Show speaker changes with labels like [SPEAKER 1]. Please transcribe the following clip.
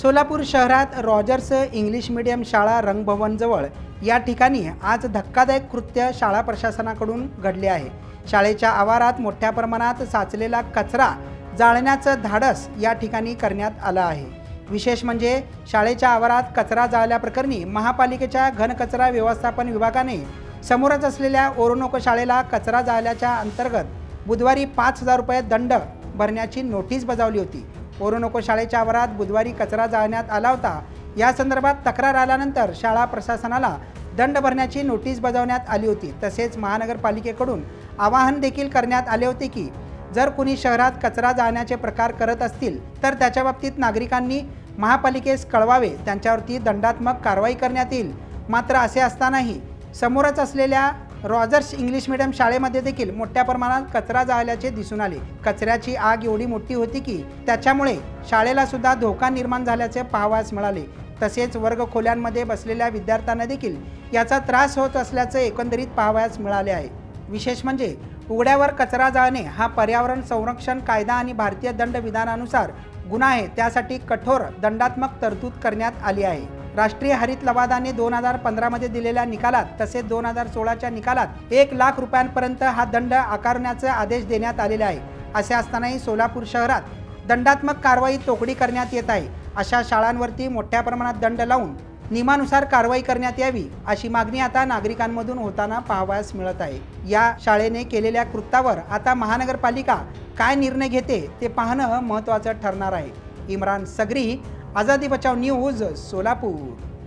[SPEAKER 1] सोलापूर शहरात Rogers English medium शाळा रंगभवनजवळ या ठिकाणी आज धक्कादायक कृत्य शाळा प्रशासनाकडून घडले आहे. शाळेच्या आवारात मोठ्या प्रमाणात साचलेला कचरा जाळण्याचं धाडस या ठिकाणी करण्यात आलं आहे. विशेष म्हणजे शाळेच्या आवारात कचरा जाळल्याप्रकरणी महापालिकेच्या घनकचरा व्यवस्थापन विभागाने समोरच असलेल्या ओरोनोको शाळेला कचरा जाळल्याच्या अंतर्गत बुधवारी पाच हजार रुपये दंड भरण्याची नोटीस बजावली होती. ओरोनोको शाळेच्या आवारात बुधवारी कचरा जाळण्यात आला होता. या संदर्भात तक्रार आल्यानंतर शाळा प्रशासनाला दंड भरण्याची नोटीस बजावण्यात आली होती. तसेच महानगरपालिकेकडून आवाहन देखील करण्यात आले होते की जर कुणी शहरात कचरा जाळण्याचे प्रकार करत असतील तर त्याच्या बाबतीत नागरिकांनी महापालिकेस कळवावे त्यांच्यावरती दंडात्मक कारवाई करण्यात येईल. मात्र असे असतानाही समोरच असलेल्या रॉजर्स इंग्लिश मीडियम शाळेमध्ये देखील मोठ्या प्रमाणात कचरा जाळल्याचे दिसून आले. कचऱ्याची आग एवढी मोठी होती की त्याच्यामुळे शाळेला सुद्धा धोका निर्माण झाल्याचे पाहावयास मिळाले. तसेच वर्ग खोल्यांमध्ये बसलेल्या विद्यार्थ्यांना देखील याचा त्रास होत असल्याचे एकंदरीत पाहावयास मिळाले आहे. विशेष म्हणजे उघड्यावर कचरा जाळणे हा पर्यावरण संरक्षण कायदा आणि भारतीय दंड विधानानुसार गुन्हा आहे. त्यासाठी कठोर दंडात्मक तरतूद करण्यात आली आहे. राष्ट्रीय हरित लवादाने दोन हजार पंधरामध्ये दिलेल्या निकालात तसेच दोन हजार सोळाच्या निकालात एक लाख रुपयांपर्यंत हा दंड आकारण्याचे आदेश देण्यात आलेले आहे. असे असतानाही सोलापूर शहरात दंडात्मक कारवाई तोकडी करण्यात येत आहे. अशा शाळांवरती मोठ्या प्रमाणात दंड लावून नियमानुसार कारवाई करण्यात यावी अशी मागणी आता नागरिकांमधून होताना पाहावयास मिळत आहे. या शाळेने केलेल्या कृत्यावर आता महानगरपालिका काय निर्णय घेते ते पाहणं महत्त्वाचं ठरणार आहे. इम्रान सगरी आझादी बचाव न्यूज सोलापूर.